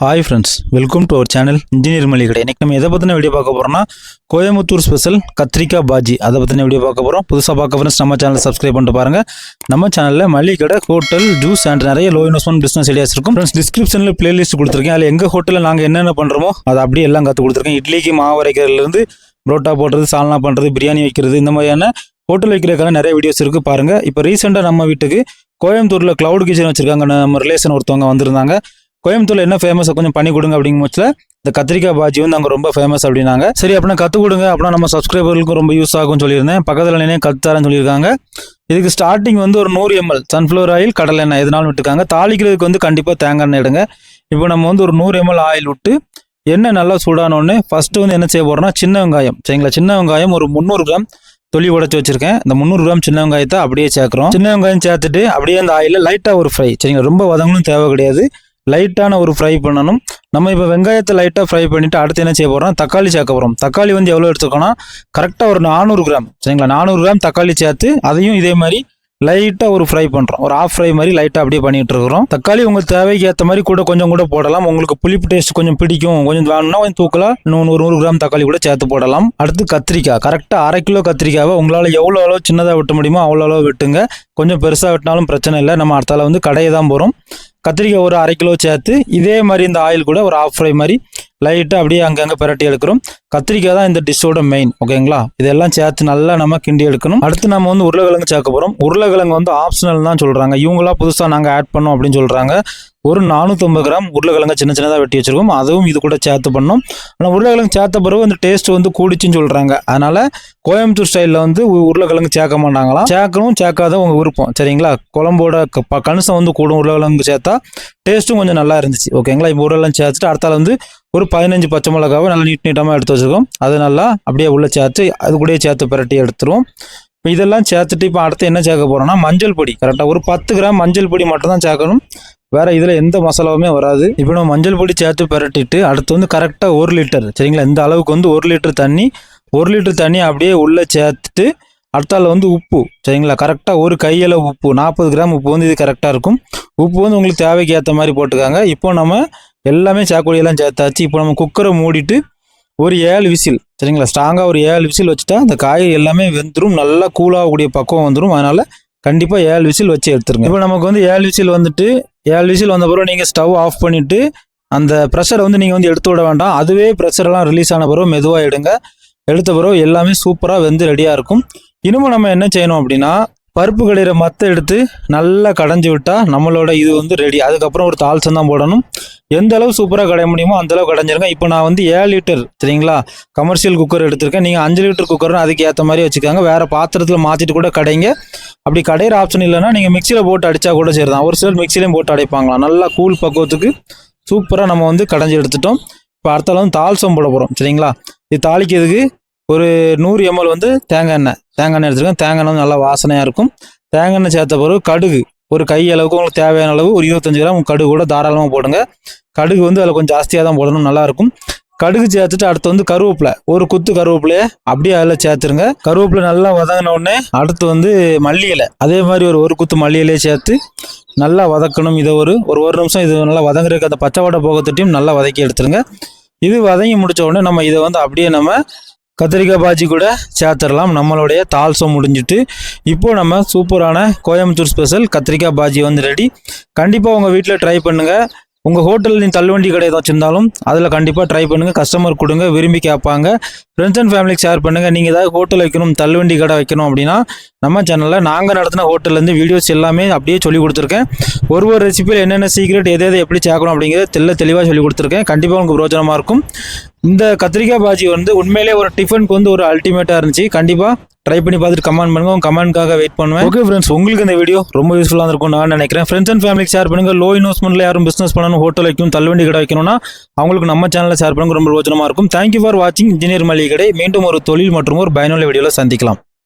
Hi friends welcome to our channel engineer மளிகை கடை இன்னைக்கு நம்ம எதை பற்றின வீடியோ பார்க்க போகிறோம்னா கோயம்புத்தூர் ஸ்பெஷல் கத்திரிக்காய் பாஜி. அதை பற்றின வீடியோ பார்க்க போகிறோம் புதுசாக பார்க்க ஃப்ரெண்ட்ஸ் நம்ம சேனல் சப்ஸ்கிரைப் பண்ணிட்டு பாருங்கள் நம்ம சேனலில் மளிகை கடை ஹோட்டல் ஜூஸ் அண்ட் நிறைய லோ இன்வெஸ்ட்மெண்ட் பிஸ்னஸ் ஐடியாஸ் இருக்கும். ஃப்ரெண்ட்ஸ் டிஸ்கிரிப்ஷனில் பிளேலிஸ்ட் கொடுத்துருக்கேன். அதில் எங்கள் ஹோட்டலில் நாங்கள் என்னென்ன பண்ணுறோமோ அதை அப்படியே எல்லாம் கற்றுக் கொடுத்துருக்கேன். இட்லிக்கு மாவு வரைக்கிறதுலேருந்து புரோட்டா போடுறது சால்னா பண்ணுறது பிரியாணி வைக்கிறது இந்த மாதிரியான ஹோட்டல் வைக்கிறதுக்கான நிறைய வீடியோஸ் இருக்குது பாருங்கள் இப்போ ரீசெண்டாக நம்ம வீட்டுக்கு கோயம்புத்தூரில் க்ளவுட் கிச்சன் வச்சுருக்காங்க நம்ம ரிலேஷன் ஒருத்தவங்க வந்திருந்தாங்க. கோயம்புத்தூர்ல என்ன ஃபேமஸ் கொஞ்சம் பண்ணி கொடுங்க அப்படிங்கும் பட்சத்தில் இந்த கத்திரிக்காய் பாஜி வந்து அங்கே ரொம்ப ஃபேமஸ் அப்படின்னாங்க. சரி அப்படின்னா கற்றுக் கொடுங்க. அப்படின்னா நம்ம சப்ஸ்கிரைபர்களுக்கும் ரொம்ப யூஸ் ஆகும்னு சொல்லியிருந்தேன். பக்கத்தில் நினைவு கத்துத்தாரன்னு சொல்லியிருக்காங்க. இதுக்கு ஸ்டார்டிங் வந்து ஒரு நூறு எம்எல் சன்ஃப்ளவர் ஆயில் கடலை எண்ணெய் எதுனாலும் விட்டுருக்காங்க தாளிக்கிறதுக்கு வந்து கண்டிப்பாக தேங்காய் எண்ணெய் எடுங்க. இப்போ நம்ம வந்து ஒரு நூறு எம்எல் ஆயில் விட்டு எண்ணெய் நல்லா சூடானோடனே ஃபஸ்ட்டு வந்து என்ன செய்ய போகிறோம்னா சின்ன வெங்காயம். சரிங்களா? சின்ன வெங்காயம் ஒரு முந்நூறு கிராம் தொலி உடச்சி வச்சிருக்கேன். இந்த முந்நூறு கிராம் சின்ன வெங்காயத்தை அப்படியே சேர்க்குறோம். சின்ன வெங்காயம் சேர்த்துட்டு அப்படியே அந்த ஆயிலில் லைட்டாக ஒரு ஃப்ரை சரிங்களா? ரொம்ப வதங்களும் தேவை கிடையாது. லைட்டான ஒரு ஃப்ரை பண்ணணும். நம்ம இப்போ வெங்காயத்தை லைட்டாக ஃப்ரை பண்ணிவிட்டு அடுத்து என்ன செய்ய போகிறோம் தக்காளி சேர்க்க போகிறோம் தக்காளி வந்து எவ்வளோ எடுத்துக்கோன்னா கரெக்டாக ஒரு நானூறு கிராம் சரிங்களா? நானூறு கிராம் தக்காளி சேர்த்து அதையும் இதே மாதிரி லைட்டாக ஒரு ஃப்ரை பண்ணுறோம் ஒரு ஆஃப் ஃப்ரை மாதிரி லைட்டாக அப்படியே பண்ணிகிட்டு இருக்கிறோம். தக்காளி உங்கள் தேவைக்கு ஏற்ற மாதிரி கூட கொஞ்சம் கூட போடலாம். உங்களுக்கு புளிப்பு டேஸ்ட் கொஞ்சம் பிடிக்கும் கொஞ்சம் வேணும்னா கொஞ்சம் தூக்கலாம் இன்னும் நூறு நூறு கிராம் தக்காளி கூட சேர்த்து போடலாம். அடுத்து கத்திரிக்காய். கரெக்டாக அரை கிலோ கத்திரிக்காவை உங்களால் எவ்வளோ அளவு சின்னதாக வெட்ட முடியுமோ அவ்வளோ அளவு வெட்டுங்க. கொஞ்சம் பெருசாக வெட்டினாலும் பிரச்சனை இல்லை. நம்ம அடுத்தால வந்து கடையை தான் போகிறோம் கத்திரிக்காய் ஒரு அரை கிலோ சேர்த்து இதே மாதிரி இந்த ஆயில் கூட ஒரு ஆஃப் ஃப்ரை மாதிரி லைட்டாக அப்படியே அங்கங்கே பிரட்டி எடுக்கிறோம். கத்திரிக்காய் தான் இந்த டிஷ்ஷோட மெயின் ஓகேங்களா இதெல்லாம் சேர்த்து நல்லா நம்ம கிண்டி எடுக்கணும். அடுத்து நம்ம வந்து உருளைக்கிழங்கு சேர்க்க போகிறோம் உருளைக்கிழங்கு வந்து ஆப்ஷனல் தான் சொல்கிறாங்க இவங்களா புதுசாக நாங்கள் ஆட் பண்ணோம் அப்படின்னு சொல்கிறாங்க ஒரு நானூற்றம்பது கிராம் உருளைக்கிழங்க சின்ன சின்னதாக வெட்டி வச்சிருக்கோம். அதுவும் இது கூட சேர்த்து பண்ணோம். ஆனால் உருளைக்கிழங்கு சேர்த்த பிறகு அந்த டேஸ்ட் வந்து கூடிச்சுன்னு சொல்கிறாங்க அதனால் கோயம்புத்தூர் ஸ்டைலில் வந்து உ- உருளைக்கிழங்கு சேர்க்க மாட்டாங்களாம். சேர்க்கணும் சேர்க்காத உங்கள் விருப்பம். சரிங்களா? குழம்போட க- கணிசம் வந்து கூடும் உருளைக்கிழங்கு சேர்த்தா டேஸ்ட்டும் கொஞ்சம் நல்லா இருந்துச்சு. ஓகேங்களா இப்போ உருளைக்கிழங்கு சேர்த்துட்டு அடுத்தால வந்து ஒரு பதினஞ்சு பச்சை மிளகாவை நல்லா நீட் நீட்டமாக எடுத்து வச்சுருக்கோம். அது நல்லா அப்படியே உள்ளே சேர்த்து அது கூடயே சேர்த்து பிரட்டி எடுத்துருவோம். இப்போ இதெல்லாம் சேர்த்துட்டு இப்போ அடுத்து என்ன சேர்க்க போகிறோம்னா மஞ்சள் பொடி. கரெக்டாக ஒரு பத்து கிராம் மஞ்சள் பொடி மட்டும் தான் சேர்க்கணும். வேற இதில் எந்த மசாலாவுமே வராது. இப்போ நம்ம மஞ்சள் பொடி சேர்த்து பரட்டிட்டு அடுத்து வந்து கரெக்டாக ஒரு லிட்டர் சரிங்களா? இந்த அளவுக்கு வந்து ஒரு லிட்டர் தண்ணி ஒரு லிட்டர் தண்ணி அப்படியே உள்ளே சேர்த்துட்டு அடுத்தால வந்து உப்பு சரிங்களா? கரெக்டாக ஒரு கையில் உப்பு நாற்பது கிராம் உப்பு வந்து இது கரெக்டாக இருக்கும். உப்பு வந்து உங்களுக்கு தேவைக்கு ஏற்ற மாதிரி போட்டுக்காங்க. இப்போ நம்ம எல்லாமே சாக்கொடியெல்லாம் சேர்த்தாச்சு. இப்போ நம்ம குக்கரை மூடிட்டு ஒரு ஏழு விசில் சரிங்களா? ஸ்ட்ராங்காக ஒரு ஏழு விசில் வச்சுட்டா அந்த காய் எல்லாமே வெந்துடும் நல்லா கூலாகக்கூடிய பக்குவம் வந்துடும் அதனால் கண்டிப்பாக ஏழு விசில் வச்சு எடுத்துருங்க. இப்போ நமக்கு வந்து ஏழு விசில் வந்துட்டு ஏழு விசில் வந்த பிறகு நீங்கள் ஸ்டவ் ஆஃப் பண்ணிவிட்டு அந்த ப்ரெஷரை வந்து நீங்கள் வந்து எடுத்து விட வேண்டாம். அதுவே ப்ரெஷரெல்லாம் ரிலீஸ் ஆன பிறகு மெதுவாக எடுங்க. எடுத்த பிறகு எல்லாமே சூப்பராக வெந்து ரெடியாக இருக்கும். இன்னமும் நம்ம என்ன செய்யணும் அப்படின்னா பருப்பு கடையிற மத்தை எடுத்து நல்லா கடைஞ்சி விட்டால் நம்மளோட இது வந்து ரெடி அதுக்கப்புறம் ஒரு தால்சம் தான் போடணும். எந்த அளவு சூப்பராக கடைய முடியுமோ அந்தளவு கடைஞ்சிருங்க. இப்போ நான் வந்து ஏழு லிட்டர் சரிங்களா? கமர்ஷியல் குக்கர் எடுத்திருக்கேன். நீங்கள் அஞ்சு லிட்டர் குக்கர்னு அதுக்கு ஏற்ற மாதிரி வச்சுக்கோங்க. வேறு பாத்திரத்தில் மாற்றிட்டு கூட கடைங்க. அப்படி கடையிற ஆப்ஷன் இல்லைன்னா நீங்கள் மிக்சியில் போட்டு அடித்தா கூட சரி தான் ஒரு சிலர் மிக்சிலையும் போட்டு அடைப்பாங்களாம். நல்லா கூல் பக்குவத்துக்கு சூப்பராக நம்ம வந்து கடைஞ்சி எடுத்துட்டோம். இப்போ அடுத்தால தால்சம் போட போகிறோம் சரிங்களா? இது தாளிக்கிறதுக்கு ஒரு நூறு எம்எல் வந்து தேங்காய் எண்ணெய். தேங்காய் எண்ணெய் எடுத்துருக்கேன். தேங்காய் எண்ணெய் வந்து நல்லா வாசனையாக இருக்கும். தேங்காய் எண்ணெய் சேர்த்த பிறகு கடுகு. ஒரு கை அளவுக்கு உங்களுக்கு தேவையான அளவு ஒரு இருபத்தஞ்சு கிராம் கடுகு கூட தாராளமாக போடுங்க. கடுகு வந்து அதில் கொஞ்சம் ஜாஸ்தியாக தான் போடணும். நல்லாயிருக்கும் கடுகு சேர்த்துட்டு அடுத்து வந்து கருவேப்பிலை. ஒரு குத்து கருவேப்பிலையை அப்படியே அதில் சேர்த்துருங்க. கருவேப்பிலை நல்லா வதங்கின உடனே அடுத்து வந்து மல்லி இலை. அதே மாதிரி ஒரு ஒரு குத்து மல்லி இலையை சேர்த்து நல்லா வதக்கணும். இதை ஒரு ஒரு ஒரு நிமிஷம் இது நல்லா வதங்குறதுக்கு அந்த பச்சை வடை போகத்திட்டையும் நல்லா வதக்கி எடுத்துருங்க. இது வதங்கி முடித்த உடனே நம்ம இதை வந்து அப்படியே நம்ம கத்திரிக்காய் பாஜி கூட சேர்த்துடலாம். நம்மளுடைய தால்சம் முடிஞ்சிட்டு. இப்போது நம்ம சூப்பரான கோயம்புத்தூர் ஸ்பெஷல் கத்திரிக்காய் பாஜி வந்து ரெடி கண்டிப்பாக உங்கள் வீட்டில் ட்ரை பண்ணுங்கள் உங்கள் ஹோட்டலில் நீ தள்ளுவண்டி கடை ஏதாச்சும் அதில் கண்டிப்பாக ட்ரை பண்ணுங்கள் கஸ்டமர் கொடுங்க விரும்பி கேட்பாங்க. ஃப்ரெண்ட்ஸ் அண்ட் ஃபேமிலிக்கு ஷேர் பண்ணுங்கள் நீங்கள் ஏதாவது ஹோட்டல் வைக்கணும் தள்ளுவண்டி கடை வைக்கணும் அப்படின்னா நம்ம சேனலில் நாங்கள் நடத்தின ஹோட்டல்லேருந்து வீடியோஸ் எல்லாமே அப்படியே சொல்லி கொடுத்துருக்கேன். ஒரு ஒரு ரெசிபியில் என்னென்ன சீக்ரெட் எதை எதை எப்படி சேர்க்கணும் அப்படிங்கிறத தெல்ல தெளிவாக சொல்லி கொடுத்துருக்கேன். கண்டிப்பாக உங்களுக்கு பிரோஜனமாக இருக்கும். இந்த கத்திரிக்காய் பாஜி வந்து உண்மையிலே ஒரு டிஃபனுக்கு வந்து ஒரு அல்டிமேட்டாக இருந்துச்சு. கண்டிப்பாக ட்ரை பண்ணி பார்த்துட்டு கமெண்ட் பண்ணுங்க. உங்க கமெண்ட்காக வெயிட் பண்ணுவேன். ஓகே ஃப்ரெண்ட்ஸ் உங்களுக்கு இந்த வீடியோ ரொம்ப யூஸ்ஃபுல்லாக இருக்கும் நான் நினைக்கிறேன். ஃப்ரெண்ட்ஸ் அண்ட் ஃபேமிலிக்கு ஷேர் பண்ணுங்க. லோ இன்வெஸ்ட்மெண்ட்ல யாரும் பிசினஸ் பண்ணணும். ஹோட்டல் வைக்கணும் தள்ளுவண்டி கடை வைக்கணும்னா அவங்களுக்கு நம்ம சேனலில் ஷேர் பண்ணுங்க. ரொம்ப பிரோஜனமாக இருக்கும். தேங்க்யூ ஃபார் வாட்சிங் இன்ஜினியர் மளிகை கடை. மீண்டும் ஒரு தொழில் மற்றும் ஒரு பயனுள்ள வீடியோவில் சந்திக்கலாம்.